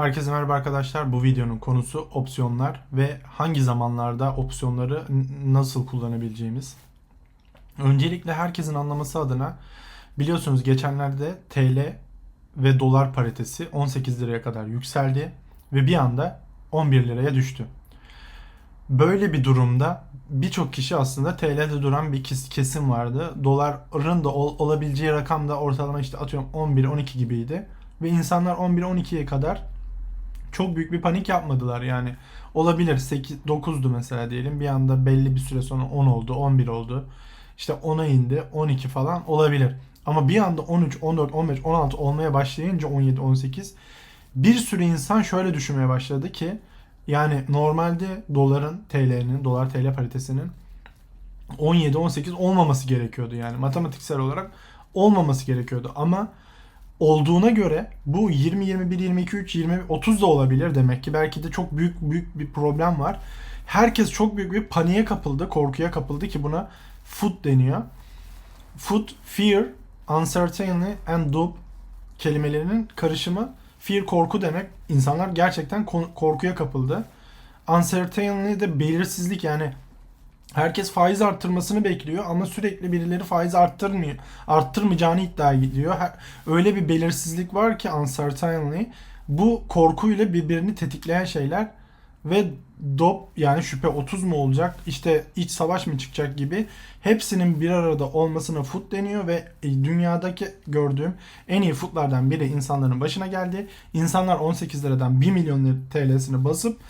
Herkese merhaba arkadaşlar. Bu videonun konusu opsiyonlar ve hangi zamanlarda opsiyonları nasıl kullanabileceğimiz. Öncelikle herkesin anlaması adına biliyorsunuz geçenlerde TL ve dolar paritesi 18 liraya kadar yükseldi ve bir anda 11 liraya düştü. Böyle bir durumda birçok kişi aslında TL'de duran bir kes- kesim vardı. Doların da ol- olabileceği rakam da ortalama işte atıyorum 11-12 gibiydi. Ve insanlar 11-12'ye kadar çok büyük bir panik yapmadılar yani. Olabilir 8 9'du mesela diyelim. Bir anda belli bir süre sonra 10 oldu, 11 oldu. İşte 10'a indi, 12 falan olabilir. Ama bir anda 13, 14, 15, 16 olmaya başlayınca 17, 18 bir sürü insan şöyle düşünmeye başladı ki yani normalde doların, TL'nin, dolar TL paritesinin 17, 18 olmaması gerekiyordu yani matematiksel olarak olmaması gerekiyordu ama olduğuna göre bu 20 21 22 3 20 30 da olabilir demek ki belki de çok büyük büyük bir problem var. Herkes çok büyük bir paniğe kapıldı, korkuya kapıldı ki buna FUD deniyor. FUD fear, uncertainty and doubt kelimelerinin karışımı. Fear korku demek. İnsanlar gerçekten korkuya kapıldı. Uncertainty de belirsizlik yani Herkes faiz arttırmasını bekliyor ama sürekli birileri faiz arttırmıyor. Arttırmayacağını iddia ediyor. Öyle bir belirsizlik var ki uncertainty bu korkuyla birbirini tetikleyen şeyler ve dop yani şüphe 30 mu olacak işte iç savaş mı çıkacak gibi hepsinin bir arada olmasına foot deniyor ve e, dünyadaki gördüğüm en iyi footlardan biri insanların başına geldi. İnsanlar 18 liradan 1 milyon TL'sini basıp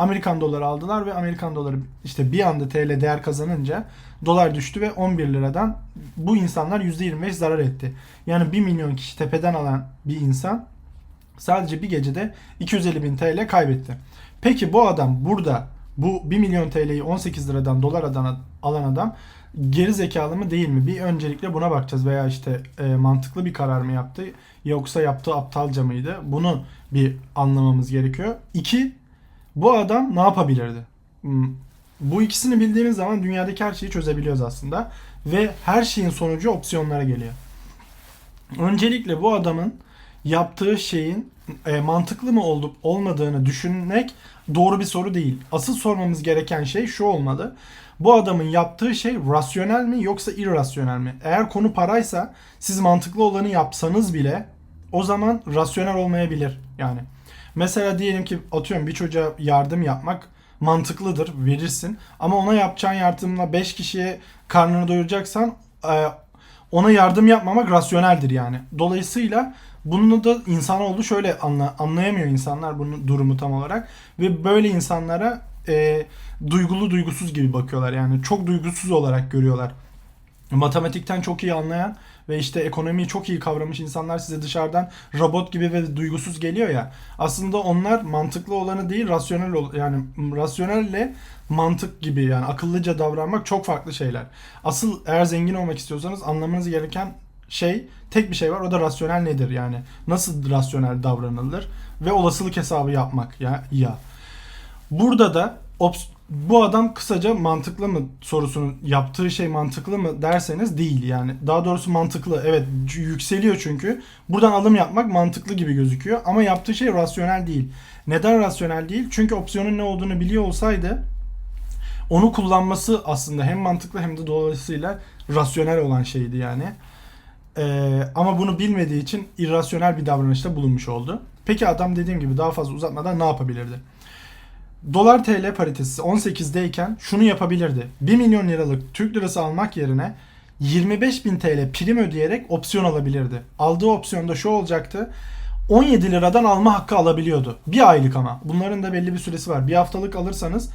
Amerikan doları aldılar ve Amerikan doları işte bir anda TL değer kazanınca dolar düştü ve 11 liradan bu insanlar %25 zarar etti. Yani 1 milyon kişi tepeden alan bir insan sadece bir gecede 250 bin TL kaybetti. Peki bu adam burada bu 1 milyon TL'yi 18 liradan dolar adana- alan adam geri zekalı mı değil mi? Bir öncelikle buna bakacağız veya işte e, mantıklı bir karar mı yaptı yoksa yaptığı aptalca mıydı? Bunu bir anlamamız gerekiyor. İki, bu adam ne yapabilirdi? Hmm, Bu ikisini bildiğimiz zaman dünyadaki her şeyi çözebiliyoruz aslında. Ve her şeyin sonucu opsiyonlara geliyor. Öncelikle bu adamın yaptığı şeyin e, mantıklı mı olup olmadığını düşünmek doğru bir soru değil. Asıl sormamız gereken şey şu olmalı. Bu adamın yaptığı şey rasyonel mi yoksa irrasyonel mi? Eğer konu paraysa siz mantıklı olanı yapsanız bile o zaman rasyonel olmayabilir. Yani mesela diyelim ki atıyorum bir çocuğa yardım yapmak mantıklıdır verirsin ama ona yapacağın yardımla 5 kişiye karnını doyuracaksan e, ona yardım yapmamak rasyoneldir yani. Dolayısıyla bunu da insanoğlu şöyle anla, anlayamıyor insanlar bunu durumu tam olarak ve böyle insanlara e, duygulu duygusuz gibi bakıyorlar yani çok duygusuz olarak görüyorlar. Matematikten çok iyi anlayan ve işte ekonomiyi çok iyi kavramış insanlar size dışarıdan robot gibi ve duygusuz geliyor ya. Aslında onlar mantıklı olanı değil, rasyonel yani rasyonelle mantık gibi yani akıllıca davranmak çok farklı şeyler. Asıl eğer zengin olmak istiyorsanız anlamanız gereken şey tek bir şey var o da rasyonel nedir yani nasıl rasyonel davranılır ve olasılık hesabı yapmak ya ya. Burada da bu adam kısaca mantıklı mı sorusunu yaptığı şey mantıklı mı derseniz değil yani. Daha doğrusu mantıklı. Evet yükseliyor çünkü. Buradan alım yapmak mantıklı gibi gözüküyor ama yaptığı şey rasyonel değil. Neden rasyonel değil? Çünkü opsiyonun ne olduğunu biliyor olsaydı onu kullanması aslında hem mantıklı hem de dolayısıyla rasyonel olan şeydi yani. Ee, ama bunu bilmediği için irrasyonel bir davranışta bulunmuş oldu. Peki adam dediğim gibi daha fazla uzatmadan ne yapabilirdi? Dolar TL paritesi 18'deyken şunu yapabilirdi. 1 milyon liralık Türk lirası almak yerine 25 bin TL prim ödeyerek opsiyon alabilirdi. Aldığı opsiyonda şu olacaktı. 17 liradan alma hakkı alabiliyordu. Bir aylık ama. Bunların da belli bir süresi var. Bir haftalık alırsanız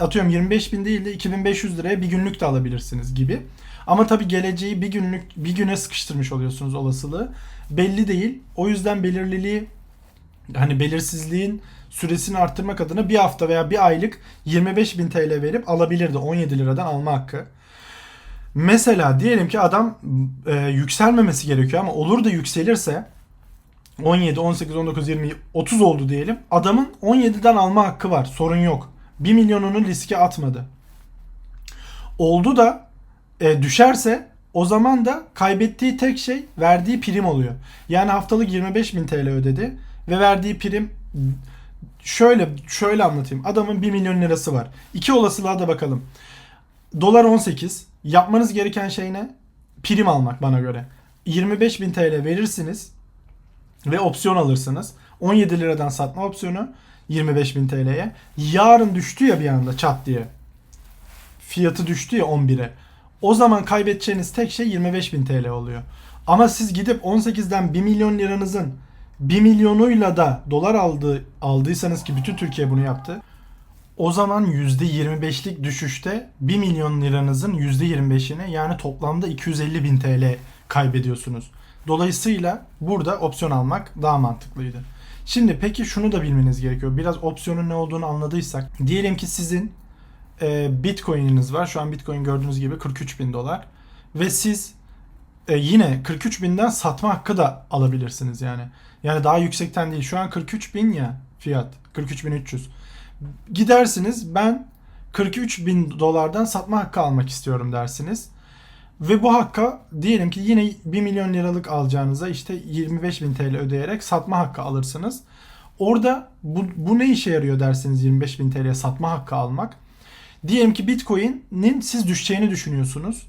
atıyorum 25 bin değil de 2500 liraya bir günlük de alabilirsiniz gibi. Ama tabii geleceği bir günlük bir güne sıkıştırmış oluyorsunuz olasılığı. Belli değil. O yüzden belirliliği hani belirsizliğin süresini arttırmak adına bir hafta veya bir aylık 25 bin TL verip alabilirdi 17 liradan alma hakkı. Mesela diyelim ki adam e, yükselmemesi gerekiyor ama olur da yükselirse 17, 18, 19, 20, 30 oldu diyelim. Adamın 17'den alma hakkı var. Sorun yok. 1 milyonunu riske atmadı. Oldu da e, düşerse o zaman da kaybettiği tek şey verdiği prim oluyor. Yani haftalık 25 bin TL ödedi ve verdiği prim Şöyle şöyle anlatayım. Adamın 1 milyon lirası var. İki olasılığa da bakalım. Dolar 18. Yapmanız gereken şey ne? Prim almak bana göre. 25.000 TL verirsiniz ve opsiyon alırsınız. 17 liradan satma opsiyonu 25.000 TL'ye. Yarın düştü ya bir anda çat diye. Fiyatı düştü ya 11'e. O zaman kaybedeceğiniz tek şey 25.000 TL oluyor. Ama siz gidip 18'den 1 milyon liranızın 1 milyonuyla da dolar aldı, aldıysanız ki bütün Türkiye bunu yaptı. O zaman %25'lik düşüşte 1 milyon liranızın %25'ini yani toplamda 250 bin TL kaybediyorsunuz. Dolayısıyla burada opsiyon almak daha mantıklıydı. Şimdi peki şunu da bilmeniz gerekiyor. Biraz opsiyonun ne olduğunu anladıysak. Diyelim ki sizin e, Bitcoin'iniz var. Şu an Bitcoin gördüğünüz gibi 43 bin dolar. Ve siz e, yine 43 binden satma hakkı da alabilirsiniz yani. Yani daha yüksekten değil. Şu an 43 bin ya fiyat. 43 bin 300. Gidersiniz ben 43 bin dolardan satma hakkı almak istiyorum dersiniz. Ve bu hakka diyelim ki yine 1 milyon liralık alacağınıza işte 25 bin TL ödeyerek satma hakkı alırsınız. Orada bu, bu ne işe yarıyor dersiniz 25 bin TL'ye satma hakkı almak. Diyelim ki Bitcoin'in siz düşeceğini düşünüyorsunuz.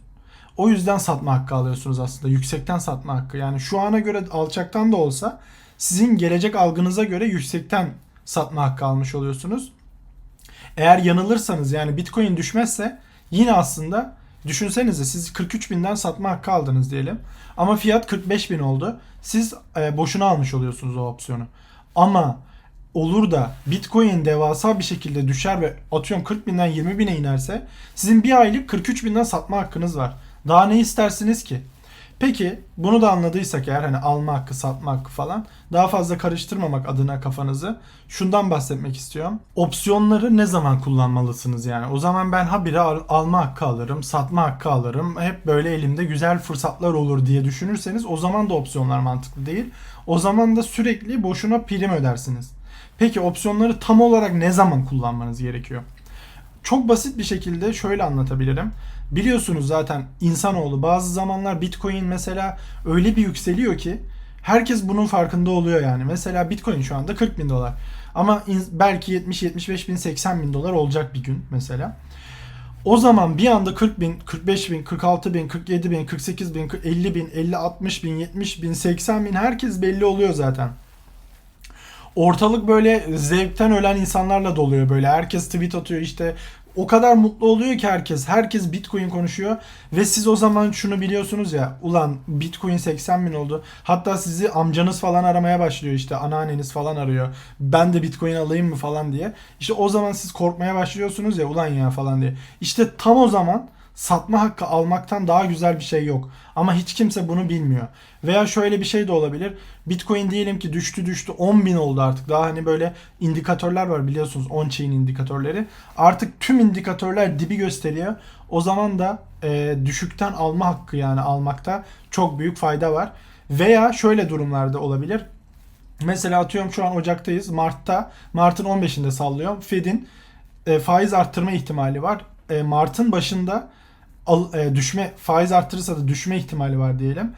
O yüzden satma hakkı alıyorsunuz aslında. Yüksekten satma hakkı. Yani şu ana göre alçaktan da olsa sizin gelecek algınıza göre yüksekten satma hakkı almış oluyorsunuz. Eğer yanılırsanız yani Bitcoin düşmezse yine aslında düşünsenize siz 43 binden satma hakkı aldınız diyelim. Ama fiyat 45 bin oldu. Siz e, boşuna almış oluyorsunuz o opsiyonu. Ama olur da Bitcoin devasa bir şekilde düşer ve atıyorum 40 binden 20 bine inerse sizin bir aylık 43 binden satma hakkınız var. Daha ne istersiniz ki? Peki bunu da anladıysak eğer hani alma hakkı, satma hakkı falan daha fazla karıştırmamak adına kafanızı şundan bahsetmek istiyorum. Opsiyonları ne zaman kullanmalısınız yani? O zaman ben habire al- alma hakkı alırım, satma hakkı alırım. Hep böyle elimde güzel fırsatlar olur diye düşünürseniz o zaman da opsiyonlar mantıklı değil. O zaman da sürekli boşuna prim ödersiniz. Peki opsiyonları tam olarak ne zaman kullanmanız gerekiyor? Çok basit bir şekilde şöyle anlatabilirim. Biliyorsunuz zaten insanoğlu bazı zamanlar Bitcoin mesela öyle bir yükseliyor ki herkes bunun farkında oluyor yani. Mesela Bitcoin şu anda 40 bin dolar. Ama belki 70, 75 bin, 80 bin dolar olacak bir gün mesela. O zaman bir anda 40 bin, 45 bin, 46 bin, 47 bin, 48 bin, 50 bin, 50, 60 bin, 70 bin, 80 bin herkes belli oluyor zaten. Ortalık böyle zevkten ölen insanlarla doluyor böyle. Herkes tweet atıyor işte. O kadar mutlu oluyor ki herkes. Herkes Bitcoin konuşuyor. Ve siz o zaman şunu biliyorsunuz ya. Ulan Bitcoin 80 bin oldu. Hatta sizi amcanız falan aramaya başlıyor işte. Anneanneniz falan arıyor. Ben de Bitcoin alayım mı falan diye. İşte o zaman siz korkmaya başlıyorsunuz ya. Ulan ya falan diye. İşte tam o zaman satma hakkı almaktan daha güzel bir şey yok. Ama hiç kimse bunu bilmiyor. Veya şöyle bir şey de olabilir. Bitcoin diyelim ki düştü düştü 10 bin oldu artık. Daha hani böyle indikatörler var biliyorsunuz on-chain indikatörleri. Artık tüm indikatörler dibi gösteriyor. O zaman da e, düşükten alma hakkı yani almakta çok büyük fayda var. Veya şöyle durumlarda olabilir. Mesela atıyorum şu an Ocak'tayız. Mart'ta, Mart'ın 15'inde sallıyorum. Fed'in e, faiz arttırma ihtimali var. E, Mart'ın başında al, e, düşme faiz arttırırsa da düşme ihtimali var diyelim.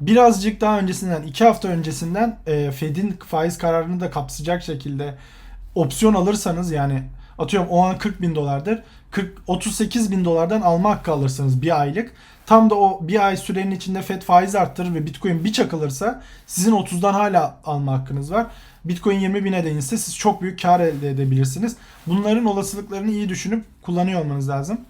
Birazcık daha öncesinden, iki hafta öncesinden e, Fed'in faiz kararını da kapsayacak şekilde opsiyon alırsanız yani atıyorum o an 40 bin dolardır. 40, 38 bin dolardan alma hakkı alırsınız bir aylık. Tam da o bir ay sürenin içinde Fed faiz arttırır ve Bitcoin bir çakılırsa sizin 30'dan hala alma hakkınız var. Bitcoin 20 bine de siz çok büyük kar elde edebilirsiniz. Bunların olasılıklarını iyi düşünüp kullanıyor olmanız lazım.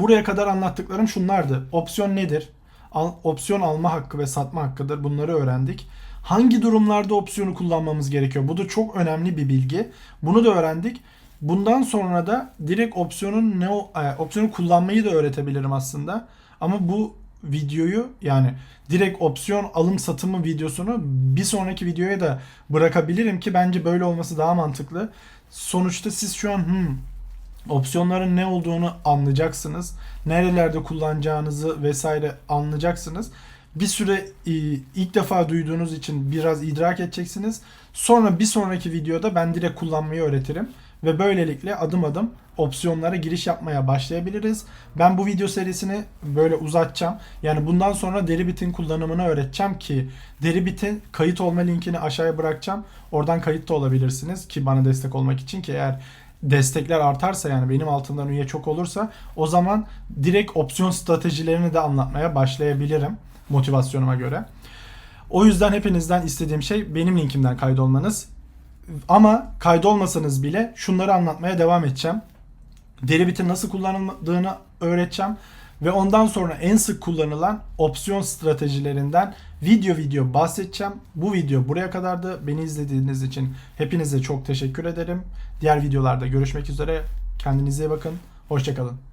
Buraya kadar anlattıklarım şunlardı. Opsiyon nedir? Al, opsiyon alma hakkı ve satma hakkıdır. Bunları öğrendik. Hangi durumlarda opsiyonu kullanmamız gerekiyor? Bu da çok önemli bir bilgi. Bunu da öğrendik. Bundan sonra da direkt opsiyonun ne e, opsiyonu kullanmayı da öğretebilirim aslında. Ama bu videoyu yani direkt opsiyon alım satımı videosunu bir sonraki videoya da bırakabilirim ki bence böyle olması daha mantıklı. Sonuçta siz şu an hmm, opsiyonların ne olduğunu anlayacaksınız. Nerelerde kullanacağınızı vesaire anlayacaksınız. Bir süre e, ilk defa duyduğunuz için biraz idrak edeceksiniz. Sonra bir sonraki videoda ben direkt kullanmayı öğretirim. ve böylelikle adım adım opsiyonlara giriş yapmaya başlayabiliriz. Ben bu video serisini böyle uzatacağım. Yani bundan sonra Deribit'in kullanımını öğreteceğim ki Deribit'in kayıt olma linkini aşağıya bırakacağım. Oradan kayıt da olabilirsiniz ki bana destek olmak için ki eğer destekler artarsa yani benim altımdan üye çok olursa o zaman direkt opsiyon stratejilerini de anlatmaya başlayabilirim motivasyonuma göre. O yüzden hepinizden istediğim şey benim linkimden kaydolmanız. Ama kaydolmasanız bile şunları anlatmaya devam edeceğim. Deribit'in nasıl kullanıldığını öğreteceğim. Ve ondan sonra en sık kullanılan opsiyon stratejilerinden video video bahsedeceğim. Bu video buraya kadardı. Beni izlediğiniz için hepinize çok teşekkür ederim. Diğer videolarda görüşmek üzere. Kendinize iyi bakın. Hoşçakalın.